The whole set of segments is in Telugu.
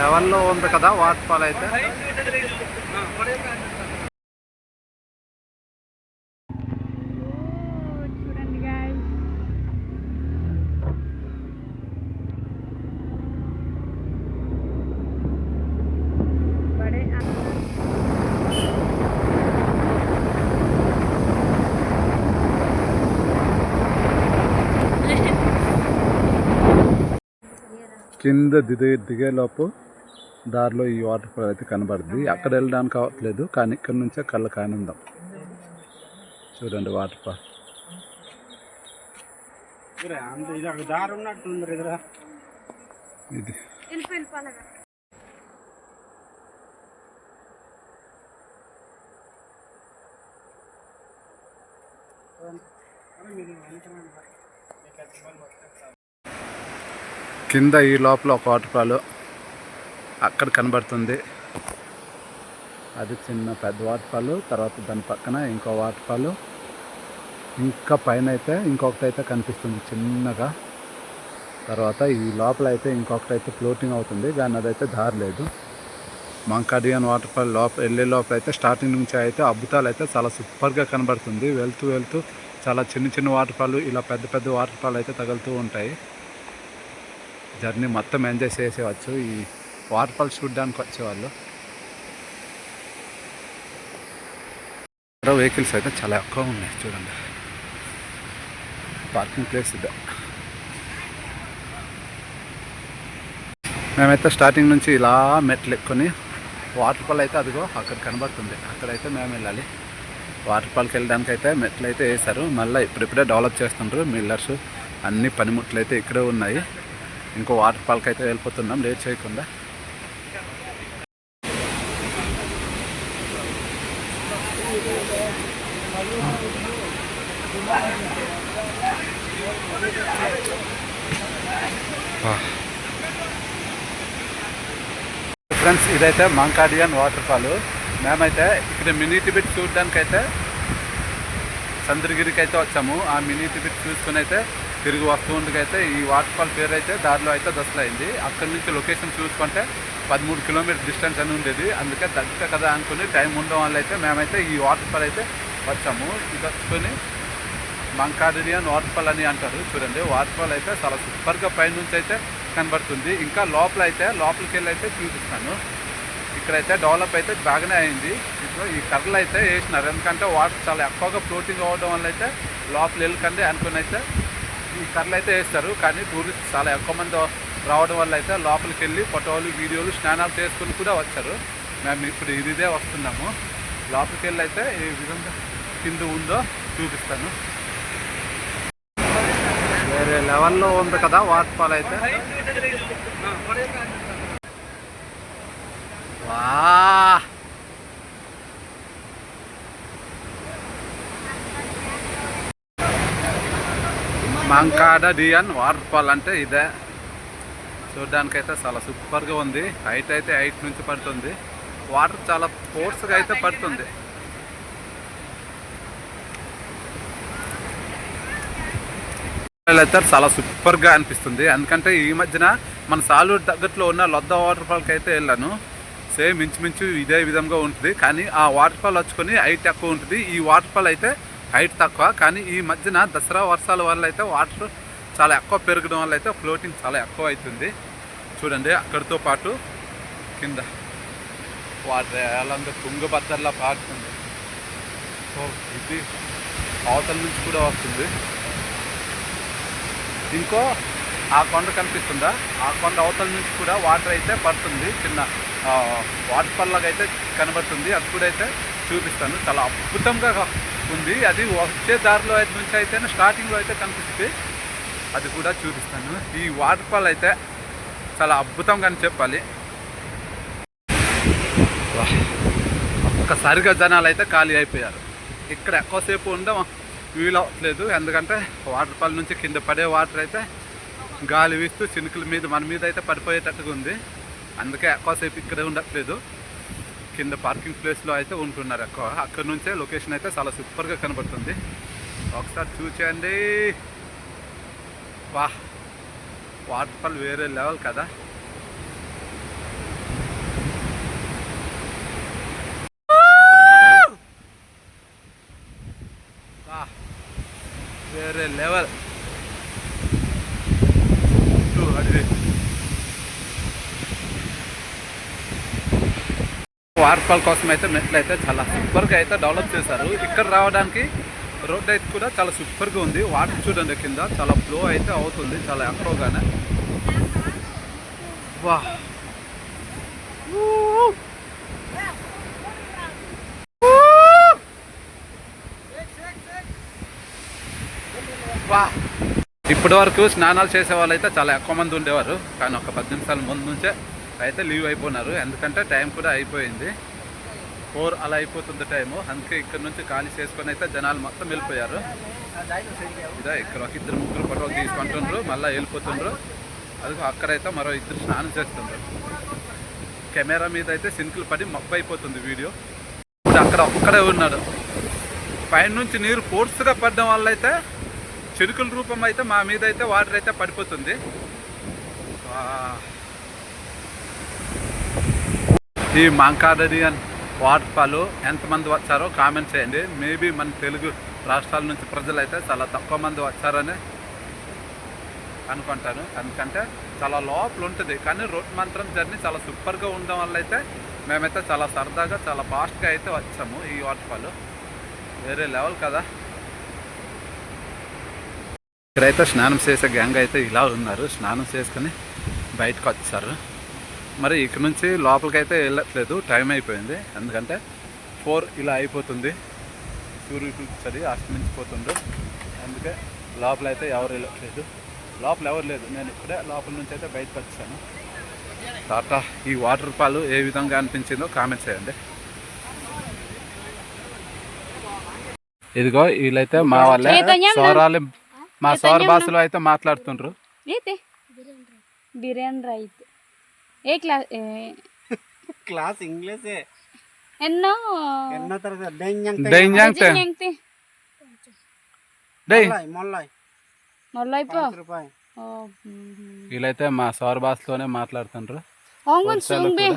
లెవెల్లో ఉంది కదా వాటర్ ఫాల్ అయితే? కింద దిగే దిగేలోపు దారిలో ఈ వాటర్ ఫాల్ అయితే కనబడుద్ది. అక్కడ వెళ్ళడానికి అవ్వట్లేదు కానీ ఇక్కడ నుంచే కళ్ళకి ఆనందం చూడండి వాటర్ ఫాల్. ఇది ఒక దారి ఉన్నట్టుంది ఎదురా ఇది కింద ఈ లోపల ఒక వాటర్ ఫాల్ అక్కడ కనబడుతుంది. అది చిన్న పెద్ద వాటర్ ఫాల్ తర్వాత దాని పక్కన ఇంకో వాటర్ ఫాల్ ఇంకా పైన అయితే ఇంకొకటి అయితే కనిపిస్తుంది చిన్నగా. తర్వాత ఈ లోపల అయితే ఇంకొకటి అయితే ఫ్లోటింగ్ అవుతుంది కానీ అదైతే దారి లేదు. మంకాడియన్ వాటర్ ఫాల్ లోపల వెళ్ళే లోపల అయితే స్టార్టింగ్ నుంచి అయితే అద్భుతాలు అయితే చాలా సూపర్గా కనబడుతుంది. వెళ్తూ వెళ్తూ చాలా చిన్న చిన్న వాటర్ ఫాల్ ఇలా పెద్ద పెద్ద వాటర్ ఫాల్ అయితే తగులుతూ ఉంటాయి. జర్నీ మొత్తం ఎంజాయ్ చేసేవచ్చు ఈ వాటర్ ఫాల్ చూడడానికి వచ్చేవాళ్ళు. వెహికల్స్ అయితే చాలా ఎక్కువ ఉన్నాయి చూడండి. పార్కింగ్ ప్లేస్ ఇది మేమైతే స్టార్టింగ్ నుంచి ఇలా మెట్లు ఎక్కుని వాటర్ ఫాల్ అయితే అదిగో అక్కడ కనబడుతుంది. అక్కడైతే మేము వెళ్ళాలి. వాటర్ ఫాల్కి వెళ్ళడానికి అయితే మెట్లు అయితే వేశారు. మళ్ళీ ఇప్పుడిప్పుడే డెవలప్ చేస్తుంటారు మిల్లర్స్ అన్ని పనిముట్లు అయితే ఇక్కడే ఉన్నాయి. ఇంకో వాటర్ ఫాల్కి అయితే వెళ్ళిపోతున్నాం లేట్ చేయకుండా. ఫ్రెండ్స్ ఇదైతే మంకాడియన్ వాటర్ ఫాల్. మేమైతే ఇక్కడ మినీ టిబిట్ చూడడానికి అయితే చంద్రగిరికి అయితే వచ్చాము. ఆ మినీ టిబిట్ చూసుకుని అయితే తిరిగి వస్తుండకైతే ఈ వాటర్ ఫాల్ పేరు అయితే దారిలో అయితే దశలైంది అక్కడి నుంచి లొకేషన్ చూసుకుంటే పదమూడు కిలోమీటర్ డిస్టెన్స్ అని ఉండేది. అందుకే దగ్గర కదా అనుకుని టైం ఉండడం వల్ల అయితే మేమైతే ఈ వాటర్ ఫాల్ అయితే వచ్చాము. ఇది వచ్చుకొని మంకాడియన్ వాటర్ ఫాల్ అని అంటారు. చూడండి వాటర్ ఫాల్ అయితే చాలా సూపర్గా పైనుంచి అయితే కనబడుతుంది. ఇంకా లోపల అయితే లోపలికి వెళ్ళి అయితే చూపిస్తాను. ఇక్కడైతే డెవలప్ అయితే బాగానే అయింది. ఇప్పుడు ఈ కర్రలు అయితే వేసినారు. ఎందుకంటే వాటర్ చాలా ఎక్కువగా ఫ్లోటింగ్ అవ్వడం వల్ల అయితే లోపల వెళ్ళకండి అనుకుని అయితే ఈ కర్రలు అయితే వేస్తారు కానీ టూరిస్ట్ చాలా ఎక్కువ మంది రావడం వల్ల అయితే లోపలికి వెళ్ళి ఫోటోలు వీడియోలు స్నానాలు చేసుకుని కూడా వచ్చారు. మేము ఇప్పుడు ఇదిదే వస్తున్నాము. లోపలికి వెళ్ళి అయితే ఏ విధంగా కింద ఉందో చూపిస్తాను. వేరే లెవెల్లో ఉంది కదా వాటర్ ఫాల్ అయితే. వా మంకాడ డియన్ వాటర్ ఫాల్ అంటే ఇదే. చూడడానికైతే చాలా సూపర్గా ఉంది. హైట్ అయితే హైట్ నుంచి పడుతుంది. వాటర్ చాలా ఫోర్స్గా అయితే పడుతుంది. అయితే చాలా సూపర్గా అనిపిస్తుంది. ఎందుకంటే ఈ మధ్యన మన సాలూరు దగ్గరలో ఉన్న లొద్ద వాటర్ ఫాల్కి అయితే వెళ్ళాను. సేమ్ ఇంచుమించు ఇదే విధంగా ఉంటుంది. కానీ ఆ వాటర్ ఫాల్ వచ్చుకొని హైట్ ఎక్కువ ఉంటుంది. ఈ వాటర్ ఫాల్ అయితే హైట్ తక్కువ కానీ ఈ మధ్యన దసరా వర్షాల వల్ల అయితే వాటర్ చాలా ఎక్కువ పెరగడం వల్ల అయితే ఫ్లోటింగ్ చాలా ఎక్కువ అవుతుంది చూడండి అక్కడితో పాటు కింద వాటర్ ఎలాంటి తుంగభద్రలా పారుతుంది. సో ఇది అవతల నుంచి కూడా వస్తుంది. ఇంకో ఆ కొండ కనిపిస్తుందా? ఆ కొండ అవతల నుంచి కూడా వాటర్ అయితే పడుతుంది. చిన్న వాటర్ ఫాల్ లాగా అయితే కనబడుతుంది. అది కూడా అయితే చూపిస్తాను. చాలా అద్భుతంగా ఉంది. అది వచ్చే దారిలో అయితే నుంచి అయితే స్టార్టింగ్లో అయితే కనిపిస్తుంది. అది కూడా చూపిస్తాను. ఈ వాటర్ ఫాల్ అయితే చాలా అద్భుతంగా అని చెప్పాలి. ఒక్కసారిగా జనాలు అయితే ఖాళీ అయిపోయారు. ఇక్కడ ఎక్కువసేపు ఉండడం వీలు అవ్వట్లేదు. ఎందుకంటే వాటర్ ఫాల్ నుంచి కింద పడే వాటర్ అయితే గాలి వీస్తూ చినుకుల మీద మన మీద అయితే పడిపోయేటట్టుగా ఉంది. అందుకే ఎక్కువసేపు ఇక్కడే ఉండట్లేదు. కింద పార్కింగ్ ప్లేస్లో అయితే ఉంటున్నారు. ఎక్కువ అక్కడ నుంచే లొకేషన్ అయితే చాలా సూపర్గా కనబడుతుంది. ఒకసారి చూసేయండి వా వాటర్ఫాల్ వేరే లెవెల్ కదా. వేరే లెవెల్. వాటర్ కోసం అయితే మెట్లు అయితే చాలా సూపర్గా అయితే డెవలప్ చేశారు. ఇక్కడ రావడానికి రోడ్ అయితే కూడా చాలా సూపర్గా ఉంది. వాటర్ చూడండి కింద చాలా ఫ్లో అయితే అవుతుంది చాలా ఎక్కువగానే వా వా ఇప్పటి వరకు స్నానాలు చేసే వాళ్ళు అయితే చాలా ఎక్కువ మంది ఉండేవారు. కానీ ఒక పది నిమిషాల ముందు నుంచే అయితే లీవ్ అయిపోయినారు ఎందుకంటే టైం కూడా అయిపోయింది. ఫోర్ అలా అయిపోతుంది టైము. అందుకే ఇక్కడ నుంచి ఖాళీ చేసుకొని అయితే జనాలు మొత్తం వెళ్ళిపోయారు. ఇదే ఇక్కడ ఒక ఇద్దరు ముగ్గురు ఫోటోలు తీసుకుంటుండ్రు. మళ్ళీ వెళ్ళిపోతుండ్రు. అది అక్కడైతే మరో ఇద్దరు స్నానం చేస్తుండ్రు. కెమెరా మీద అయితే సింకులు పడి మబ్బు అయిపోతుంది వీడియో. ఇప్పుడు అక్కడ ఒక్కడే ఉన్నాడు. పైన నుంచి నీరు ఫోర్స్గా పడడం వల్ల అయితే చిరుకుల రూపం అయితే మా మీద అయితే వాటర్ అయితే పడిపోతుంది ఆ. ఈ మాంకాడరియన్ వాటర్ ఫాల్ ఎంతమంది వచ్చారో కామెంట్ చేయండి. మేబీ మన తెలుగు రాష్ట్రాల నుంచి ప్రజలు అయితే చాలా తక్కువ మంది వచ్చారని అనుకుంటాను. ఎందుకంటే చాలా లోపల ఉంటుంది. కానీ రోడ్ మాత్రం జర్నీ చాలా సూపర్గా ఉండడం వల్ల అయితే మేమైతే చాలా సరదాగా చాలా ఫాస్ట్గా అయితే వచ్చాము ఈ వాటర్ ఫాల్ వేరే లెవెల్ కదా. ఇక్కడైతే స్నానం చేసే గ్యాంగ్ అయితే ఇలా ఉన్నారు. స్నానం చేసుకుని బయటకు వచ్చారు. మరి ఇక్కడ నుంచి లోపలికి అయితే వెళ్ళట్లేదు. టైం అయిపోయింది. ఎందుకంటే ఫోర్ ఇలా అయిపోతుంది. సూర్యుడు చది అస్తమించిపోతుండ్రు అందుకే లోపల అయితే ఎవరు వెళ్ళట్లేదు. లోపల ఎవరు లేదు. నేను ఇప్పుడే లోపల నుంచి అయితే బయటకు వచ్చాను. టాటా ఈ వాటర్ ఫాల్ ఏ విధంగా అనిపించిందో కామెంట్ చేయండి. ఇదిగో వీళ్ళైతే మా వాళ్ళే సోరాలు మా సోర భాషలో అయితే మాట్లాడుతుండ్రు. బిర్యానీ రైత్. ఏ క్లాస్ క్లాస్ ఇంగ్లీషే. ఎన్నో? ఎన్నో తరగతి? డెంజంగ్ డైంజాంగ్ ఎంతే డై మళ్ళీ అయిపో పాంచ్ రూపాయ్. వీళ్ళైతే మా సౌర భాషలోనే మాట్లాడుతుండ్రు. అవును సుంబి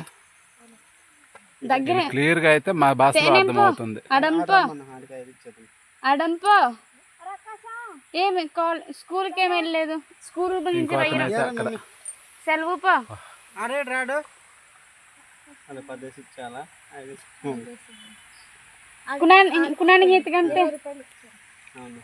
దగ్గర. క్లియర్గా అయితే మా భాషలో అర్థమవుతుంది. అడంపో అడంపో ఏమి కాల్ స్కూల్కి ఏమి వెళ్ళలేదు? స్కూల్ గురించి సెలవు పో. అరే రాడు. అదే పదేసి ఇచ్చాలా? ఐదు కునాని కునానికి ఎత్తుకంటే అవును.